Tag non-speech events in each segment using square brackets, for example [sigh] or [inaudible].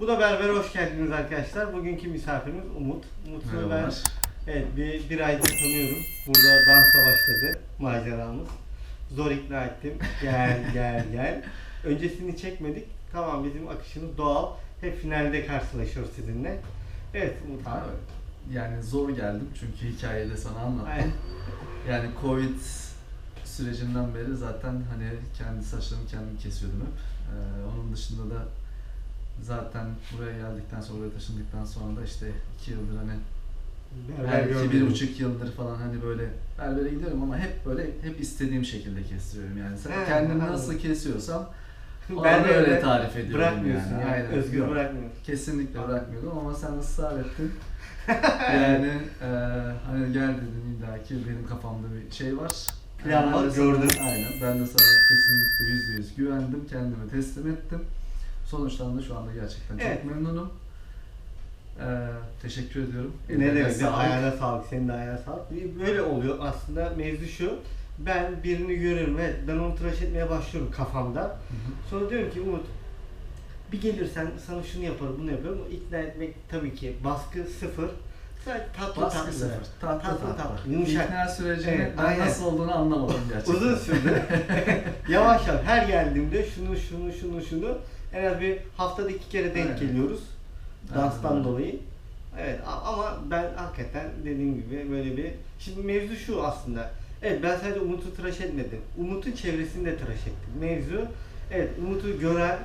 Bu da Berber'e hoş geldiniz arkadaşlar. Bugünkü misafirimiz Umut. Umut'u ben evet, bir, bir aydır tanıyorum. Burada dansa başladı maceramız. Zor ikna ettim. Gel [laughs] gel gel. Öncesini çekmedik. Tamam bizim akışımız doğal. Hep finalde karşılaşıyoruz sizinle. Evet Umut abi. Abi, yani zor geldim çünkü hikayeyi de sana anlattım. Aynen. Yani Covid sürecinden beri zaten hani kendi saçlarımı kendim kesiyordum hep. Ee, onun dışında da zaten buraya geldikten sonra, buraya taşındıktan sonra da işte iki yıldır hani Berber belki bir buçuk yıldır falan hani böyle berbere gidiyorum ama hep böyle hep istediğim şekilde kestiriyorum yani. Sen He, kendim anladım. nasıl kesiyorsam [laughs] ona Berber'e öyle tarif ediyorum Bırakmıyorsun yani. yani. Aynen. Özgür Yok. bırakmıyorsun. Kesinlikle bırakmıyordum ama sen ısrar ettin. [laughs] yani e, hani gel dedin illa ki benim kafamda bir şey var. Plan Ben var, de gördüm. Aynen. Ben de sana kesinlikle yüzde yüz güvendim. Kendime teslim ettim. Sonuçtan da şu anda gerçekten Evet. çok memnunum. E, teşekkür ediyorum. Ne Ellerine demek? sağlık. Ayağına sağlık. Senin de ayağına sağlık. Böyle oluyor aslında. Mevzu şu. Ben birini görüyorum. Evet ben onu tıraş etmeye başlıyorum kafamda. Sonra diyorum ki Umut bir gelirsen sana şunu yaparım bunu yaparım. İkna etmek tabii ki baskı sıfır. Sadece tatlı Baskı tatlı. sıfır. Tatlı Tatlı tatlı. tatlı. Yumuşak. İkna sürecini Evet, ben aynen. nasıl olduğunu anlamadım gerçekten. Uzun sürdü. [laughs] yavaş yavaş her geldiğimde şunu şunu şunu şunu en az bir haftada iki kere denk Aynen. geliyoruz. Danstan Aynen. dolayı. Evet ama ben hakikaten dediğim gibi böyle bir... Şimdi mevzu şu aslında. Evet ben sadece Umut'u tıraş etmedim. Umut'un çevresini de tıraş ettim. Mevzu evet Umut'u gören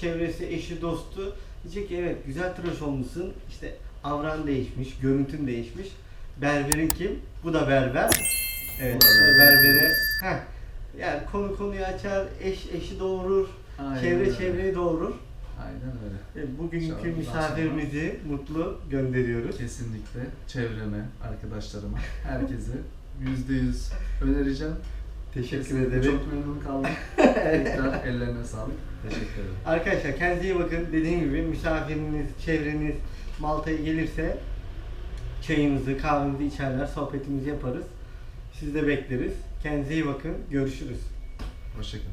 çevresi, eşi, dostu diyecek ki evet güzel tıraş olmuşsun. İşte avran değişmiş, görüntün değişmiş. Berberin kim? Bu da berber. Evet, Bu da berbere. Heh. Yani konu konuyu açar, eş eşi doğurur, Aynen çevre öyle. çevreyi doğurur. Aynen öyle. E, Bugünkü misafirimizi mutlu gönderiyoruz. Kesinlikle çevreme, arkadaşlarıma, herkese yüzde yüz önereceğim. Teşekkür Kesinlikle ederim. Çok memnun kaldım. [laughs] Tekrar ellerine sağlık. Teşekkür ederim. Arkadaşlar kendinize iyi bakın. Dediğim gibi misafiriniz, çevreniz Malta'ya gelirse çayımızı, kahvemizi içerler, sohbetimizi yaparız. Sizi de bekleriz. Kendinize iyi bakın. Görüşürüz. Hoşçakalın.